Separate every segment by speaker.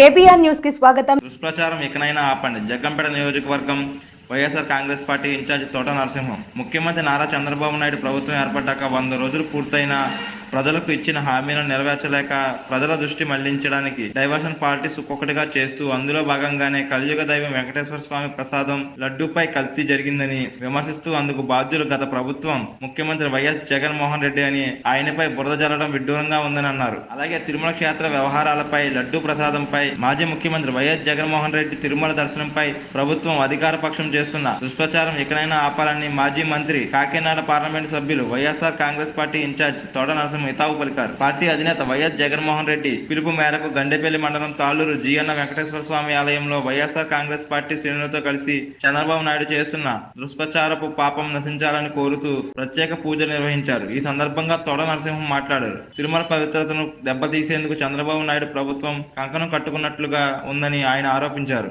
Speaker 1: KBR న్యూస్కి స్వాగతం.
Speaker 2: దుష్ప్రచారం ఎక్కడైనా ఆపండి. జగ్గంపేట నియోజకవర్గం వైఎస్ఆర్ కాంగ్రెస్ పార్టీ ఇన్ఛార్జ్ తోట నరసింహం. ముఖ్యమంత్రి నారా చంద్రబాబు నాయుడు ప్రభుత్వం ఏర్పడ్డాక వంద రోజులు పూర్తయిన ప్రజలకు ఇచ్చిన హామీలను నెరవేర్చలేక ప్రజల దృష్టి మళ్ళించడానికి డైవర్షన్ పార్టీస్ ఒక్కొక్కటిగా చేస్తూ అందులో భాగంగానే కలియుగ దైవం వెంకటేశ్వర స్వామి ప్రసాదం లడ్డూపై కల్తీ జరిగిందని విమర్శిస్తూ అందుకు బాధ్యులు గత ప్రభుత్వం ముఖ్యమంత్రి వైఎస్ జగన్మోహన్ రెడ్డి అని ఆయనపై బురద జల్లడం విడ్డూరంగా ఉందని అన్నారు. అలాగే తిరుమల క్షేత్ర వ్యవహారాలపై లడ్డూ ప్రసాదంపై మాజీ ముఖ్యమంత్రి వైఎస్ జగన్మోహన్ రెడ్డి తిరుమల దర్శనంపై ప్రభుత్వం అధికార పక్షం చేస్తున్న దుష్ప్రచారం ఎక్కడైనా ఆపాలని మాజీ మంత్రి కాకినాడ పార్లమెంటు సభ్యులు వైఎస్ఆర్ కాంగ్రెస్ పార్టీ ఇన్ఛార్జ్ తోడ నరసింహ హితావు పలికారు. పార్టీ అధినేత వైఎస్ జగన్మోహన్ రెడ్డి పిలుపు మేరకు గండేపల్లి మండలం తాళూరు జీఎన్న వెంకటేశ్వర స్వామి ఆలయంలో వైఎస్ఆర్ కాంగ్రెస్ పార్టీ శ్రేణులతో కలిసి చంద్రబాబు నాయుడు చేస్తున్న దుష్ప్రచారపు పాపం నశించాలని కోరుతూ ప్రత్యేక పూజలు నిర్వహించారు. ఈ సందర్భంగా తొడ నరసింహం మాట్లాడారు. తిరుమల పవిత్రతను దెబ్బతీసేందుకు చంద్రబాబు నాయుడు ప్రభుత్వం కంకణం కట్టుకున్నట్లుగా ఉందని ఆయన ఆరోపించారు.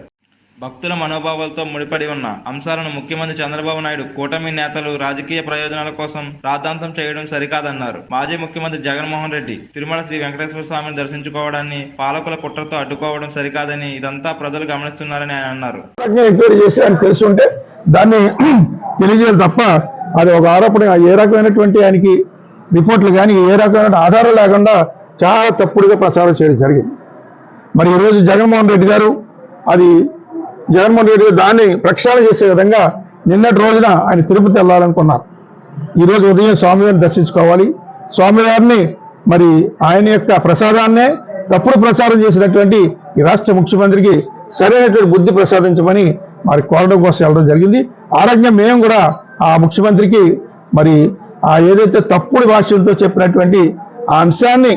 Speaker 2: భక్తుల మనోభావాలతో ముడిపడి ఉన్న అంశాలను ముఖ్యమంత్రి చంద్రబాబు నాయుడు కూటమి నేతలు రాజకీయ ప్రయోజనాల కోసం రాద్ధాంతం చేయడం సరికాదన్నారు. మాజీ ముఖ్యమంత్రి జగన్మోహన్ రెడ్డి తిరుమల శ్రీ వెంకటేశ్వర స్వామిని దర్శించుకోవడాన్ని పాలకుల కుట్రతో అడ్డుకోవడం సరికాదని ఇదంతా ప్రజలు గమనిస్తున్నారని ఆయన అన్నారు.
Speaker 3: తెలుసుంటే దాన్ని తెలియజేయాలి తప్ప అది ఒక ఆరోపణ ఏ రకమైనటువంటి ఆయనకి రిపోర్ట్లు కానీ ఏ రకమైన ఆధారం లేకుండా చాలా తప్పుడుగా ప్రచారం చేయడం జరిగింది. మరి ఈరోజు జగన్మోహన్ రెడ్డి గారు అది జగన్మోహన్ రెడ్డి గారు దాన్ని ప్రక్షాళన చేసే విధంగా నిన్నటి రోజున ఆయన తిరుపతి వెళ్ళాలనుకున్నారు. ఈరోజు ఉదయం స్వామివారిని దర్శించుకోవాలి. స్వామివారిని మరి ఆయన యొక్క ప్రసాదాన్నే తప్పుడు ప్రచారం చేసినటువంటి ఈ రాష్ట్ర ముఖ్యమంత్రికి సరైనటువంటి బుద్ధి ప్రసాదించమని మరి కోరడం కోసం వెళ్ళడం జరిగింది. ఆరోగ్యం మేము కూడా ఆ ముఖ్యమంత్రికి మరి ఆ ఏదైతే తప్పుడు భాషలతో చెప్పినటువంటి ఆ అంశాన్ని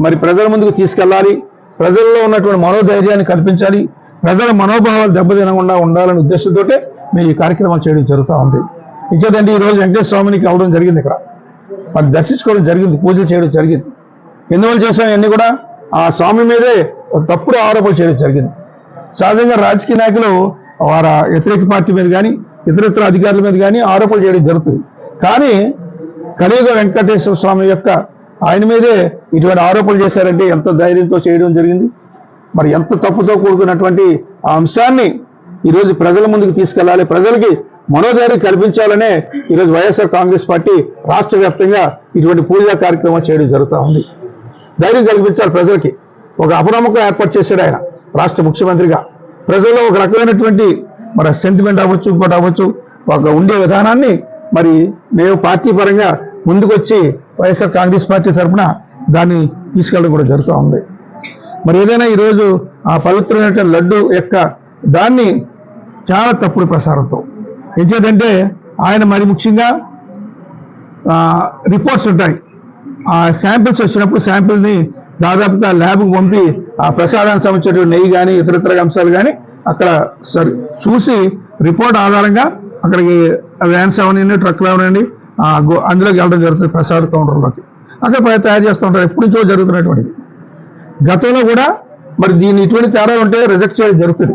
Speaker 3: మరి ప్రజల ముందుకు తీసుకెళ్ళాలి. ప్రజల్లో ఉన్నటువంటి మనోధైర్యాన్ని కల్పించాలి. ప్రజల మనోభావాలు దెబ్బతినకుండా ఉండాలనే ఉద్దేశంతో మేము ఈ కార్యక్రమాలు చేయడం జరుగుతూ ఉంది. ఇచ్చేదండి ఈ రోజు వెంకటేశ్వర స్వామికి వెళ్ళడం జరిగింది ఇక్కడ. మరి దర్శించుకోవడం జరిగింది పూజలు చేయడం జరిగింది. ఎందువల్ల చేసాం ఇవన్నీ కూడా? ఆ స్వామి మీదే ఒక తప్పుడు ఆరోపణలు చేయడం జరిగింది. సహజంగా రాజకీయ నాయకులు వారి వ్యతిరేక పార్టీ మీద కానీ ఇతరితర అధికారుల మీద కానీ ఆరోపణలు చేయడం జరుగుతుంది. కానీ కలియుగ వెంకటేశ్వర స్వామి యొక్క ఆయన మీదే ఇటువంటి ఆరోపణలు చేశారంటే ఎంత ధైర్యంతో చేయడం జరిగింది? మరి ఎంత తప్పుతో కూడుకున్నటువంటి ఆ అంశాన్ని ఈరోజు ప్రజల ముందుకు తీసుకెళ్ళాలి. ప్రజలకి మనోధైర్యం కల్పించాలనే ఈరోజు వైఎస్ఆర్ కాంగ్రెస్ పార్టీ రాష్ట్ర వ్యాప్తంగా ఇటువంటి పూజా కార్యక్రమం చేయడం జరుగుతూ ఉంది. ధైర్యం కల్పించాలి ప్రజలకి. ఒక అపనమ్మకం ఏర్పాటు చేశాడు ఆయన రాష్ట్ర ముఖ్యమంత్రిగా. ప్రజల్లో ఒక రకమైనటువంటి మరి సెంటిమెంట్ అవ్వచ్చు ఇంకోటి అవ్వచ్చు ఒక ఉండే విధానాన్ని మరి మేము పార్టీ పరంగా ముందుకొచ్చి వైఎస్ఆర్ కాంగ్రెస్ పార్టీ తరఫున దాన్ని తీసుకెళ్ళడం కూడా జరుగుతూ ఉంది. మరి ఏదైనా ఈరోజు ఆ పవిత్రమైన లడ్డు యొక్క దాన్ని చాలా తప్పుడు ప్రసారంతో. ఎంచేదంటే ఆయన మరి ముఖ్యంగా రిపోర్ట్స్ ఉంటాయి. ఆ శాంపిల్స్ వచ్చినప్పుడు శాంపిల్ని దాదాపుగా ల్యాబ్కి పంపి ఆ ప్రసాదానికి సంబంధించిన నెయ్యి కానీ ఇతరితర అంశాలు కానీ అక్కడ సరి చూసి రిపోర్ట్ ఆధారంగా అక్కడికి వ్యాన్స్ అవనండి ట్రక్లు అవనండి ఆ గో- అందులోకి వెళ్ళడం జరుగుతుంది ప్రసాద్ కౌంటర్లోకి అక్కడ తయారు చేస్తూ ఉంటారు. ఎప్పటి నుంచో జరుగుతున్నటువంటిది. గతంలో కూడా మరి దీన్ని ఇటువంటి తేడాలు ఉంటే రిజెక్ట్ చేయడం జరుగుతుంది.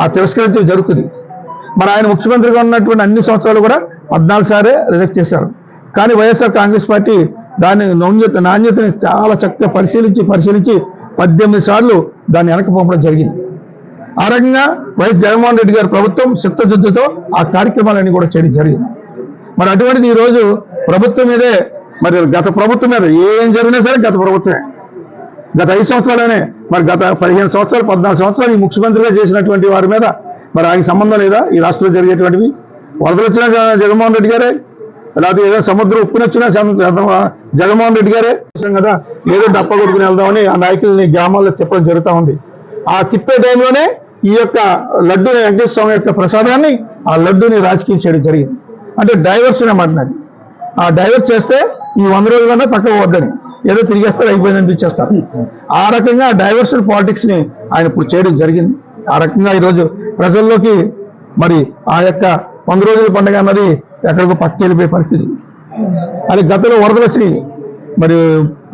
Speaker 3: ఆ తిరస్కరించడం జరుగుతుంది. మరి ఆయన ముఖ్యమంత్రిగా ఉన్నటువంటి అన్ని సంవత్సరాలు కూడా పద్నాలుగు సారే రిజెక్ట్ చేశారు. కానీ వైఎస్ఆర్ కాంగ్రెస్ పార్టీ దాని నాణ్యత నాణ్యతని చాలా చక్కగా పరిశీలించి పరిశీలించి పద్దెనిమిది సార్లు దాన్ని వెనక పంపడం జరిగింది. ఆ రకంగా వైఎస్ జగన్మోహన్ రెడ్డి గారి ప్రభుత్వం చిత్తశుద్ధితో ఆ కార్యక్రమాలన్నీ కూడా చేయడం జరిగింది. మరి అటువంటిది ఈ రోజు ప్రభుత్వం మీదే మరి గత ప్రభుత్వం మీద ఏం జరిగినా సరే గత ప్రభుత్వమే. గత ఐదు సంవత్సరాలనే మరి గత పదిహేను సంవత్సరాలు పద్నాలుగు సంవత్సరాలు ఈ ముఖ్యమంత్రిగా చేసినటువంటి వారి మీద మరి ఆయనకి సంబంధం లేదా? ఈ రాష్ట్రంలో జరిగేటువంటివి? వరదలు వచ్చినా జగన్మోహన్ రెడ్డి గారే? లేకపోతే ఏదో సముద్రం ఉప్పునొచ్చినా జగన్మోహన్ రెడ్డి గారే? కదా ఏదో డప్ప కొడుకుని వెళ్దామని ఆ నాయకుల్ని గ్రామాల్లో తిప్పడం జరుగుతూ ఉంది. ఆ తిప్పే టైంలోనే ఈ యొక్క లడ్డూని వెంకటేశ్వర స్వామి యొక్క ప్రసాదాన్ని ఆ లడ్డూని రాజకీయం చేయడం జరిగింది. అంటే డైవర్షన్ అన్నమాట ఆ డైవర్ట్ చేస్తే ఈ వంద రోజులన్నా పక్కకు వద్దని ఏదో తిరిగేస్తారు అయిపోయింది అనిపించేస్తారు ఆ రకంగా డైవర్షన్ పాలిటిక్స్ని ఆయన ఇప్పుడు చేయడం జరిగింది. ఆ రకంగా ఈరోజు ప్రజల్లోకి మరి ఆ యొక్క వంద రోజుల పండుగ అన్నది ఎక్కడికో పక్కకి వెళ్ళిపోయే పరిస్థితి. అది గతంలో వరదలు వచ్చినాయి మరి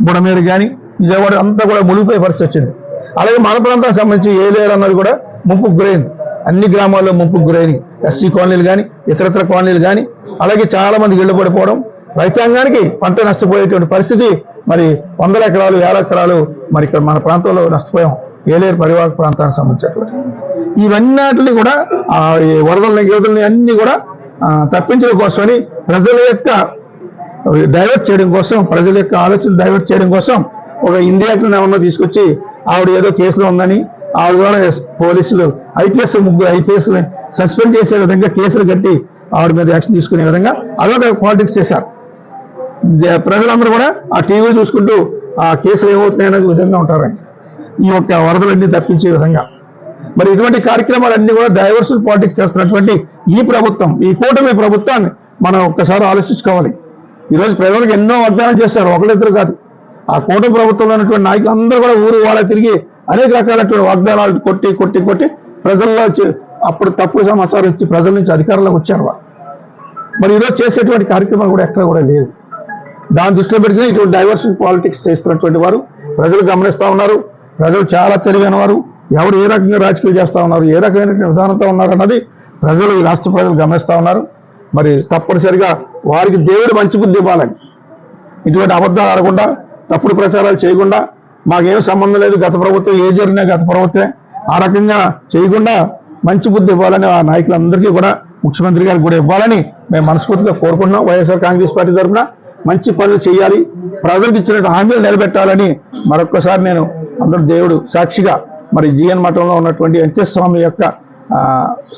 Speaker 3: బుడమేరు కానీ విజయవాడ అంతా కూడా మునిగిపోయే పరిస్థితి వచ్చింది. అలాగే మన ప్రాంతానికి సంబంధించి ఏలేరు అన్నది కూడా ముంపుకు గురైంది. అన్ని గ్రామాల్లో ముంపుకు గురైనవి ఎస్సీ కాలనీలు కానీ ఇతరత్ర కాలనీలు కానీ అలాగే చాలా మంది ఇళ్ళు పడిపోవడం రైతాంగానికి పంట నష్టపోయేటువంటి పరిస్థితి మరి వందల ఎకరాలు వేల ఎకరాలు మరి ఇక్కడ మన ప్రాంతంలో నష్టపోయాం. ఏలేరు పరివాహక ప్రాంతానికి సంబంధించినటువంటి ఇవన్నీ కూడా ఆ, ఈ వరదల్ని గీతల్ని అన్ని కూడా తప్పించడం కోసమని ప్రజల యొక్క డైవర్ట్ చేయడం కోసం ప్రజల యొక్క ఆలోచనలు డైవర్ట్ చేయడం కోసం ఒక ఇండియాకి ఏమన్నా తీసుకొచ్చి ఆవిడ ఏదో కేసులో ఉందని ఆవిడ ద్వారా పోలీసులు ఐపీఎస్ ముగ్గురు ఐపీఎస్ సస్పెండ్ చేసే విధంగా కేసులు కట్టి ఆవిడ మీద యాక్షన్ తీసుకునే విధంగా అదొక పాలిటిక్స్ చేశారు. ప్రజలందరూ కూడా ఆ టీవీ చూసుకుంటూ ఆ కేసులు ఏమవుతున్నాయి అనే విధంగా ఉంటారండి. ఈ యొక్క వరదలన్నీ తప్పించే విధంగా. మరి ఇటువంటి కార్యక్రమాలన్నీ కూడా డైవర్సల్ పాలిటిక్స్ చేస్తున్నటువంటి ఈ ప్రభుత్వం ఈ కూటమి ప్రభుత్వాన్ని మనం ఒక్కసారి ఆలోచించుకోవాలి. ఈరోజు ప్రజలకు ఎన్నో వాగ్దానం చేశారు ఒకళ్ళిద్దరు కాదు. ఆ కూటమి ప్రభుత్వంలో ఉన్నటువంటి నాయకులు అందరూ కూడా ఊరు వాళ్ళ తిరిగి అనేక రకాలైనటువంటి వాగ్దానాలు కొట్టి కొట్టి కొట్టి ప్రజల్లో అప్పుడు తప్పుడు సమాచారం ఇచ్చి ప్రజల నుంచి అధికారంలోకి వచ్చారు వాళ్ళు. మరి ఈరోజు చేసేటువంటి కార్యక్రమాలు కూడా ఎక్కడ కూడా లేదు దాని దృష్టిలో పెట్టుకుని ఇటువంటి డైవర్షన్ పాలిటిక్స్ చేస్తున్నటువంటి వారు ప్రజలు గమనిస్తా ఉన్నారు. ప్రజలు చాలా తెలివైన వారు. ఎవరు ఏ రకంగా రాజకీయాలు చేస్తా ఉన్నారు ఏ రకమైన విధానంతో ఉన్నారు అన్నది ప్రజలు ఈ రాష్ట్ర ప్రజలు గమనిస్తూ ఉన్నారు. మరి తప్పనిసరిగా వారికి దేవుడు మంచి బుద్ధి ఇవ్వాలని ఇటువంటి అబద్ధాలు ఆడకుండా తప్పుడు ప్రచారాలు చేయకుండా మాకేం సంబంధం లేదు గత ప్రభుత్వం ఏ జరిగినా గత ప్రభుత్వమే. ఆ రకంగా చేయకుండా మంచి బుద్ధి ఇవ్వాలని ఆ నాయకులందరికీ కూడా ముఖ్యమంత్రి గారికి కూడా ఇవ్వాలని మేము మనస్ఫూర్తిగా కోరుకుంటున్నాం. వైఎస్ఆర్ కాంగ్రెస్ పార్టీ తరఫున మంచి పనులు చేయాలి. ప్రజలకు ఇచ్చినట్టు హామీలు నిలబెట్టాలని మరొక్కసారి నేను అందరూ దేవుడు సాక్షిగా మరి జీఎన్ మఠంలో ఉన్నటువంటి వెంకటస్వామి స్వామి యొక్క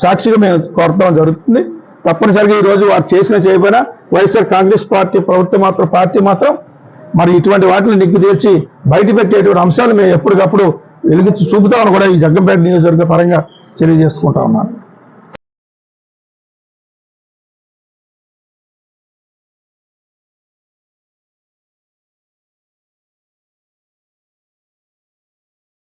Speaker 3: సాక్షిగా మేము కోరటం జరుగుతుంది. తప్పనిసరిగా ఈరోజు వారు చేసిన చేయబోయినా వైఎస్ఆర్ కాంగ్రెస్ పార్టీ ప్రభుత్వం మాత్రం పార్టీ మాత్రం మరి ఇటువంటి వాటిని నిగ్గు తీర్చి బయటపెట్టేటువంటి అంశాలు మేము ఎప్పటికప్పుడు వెలిగించి చూపుతామని కూడా ఈ జగ్గంపేట నియోజకవర్గ పరంగా తెలియజేసుకుంటా ఉన్నాను.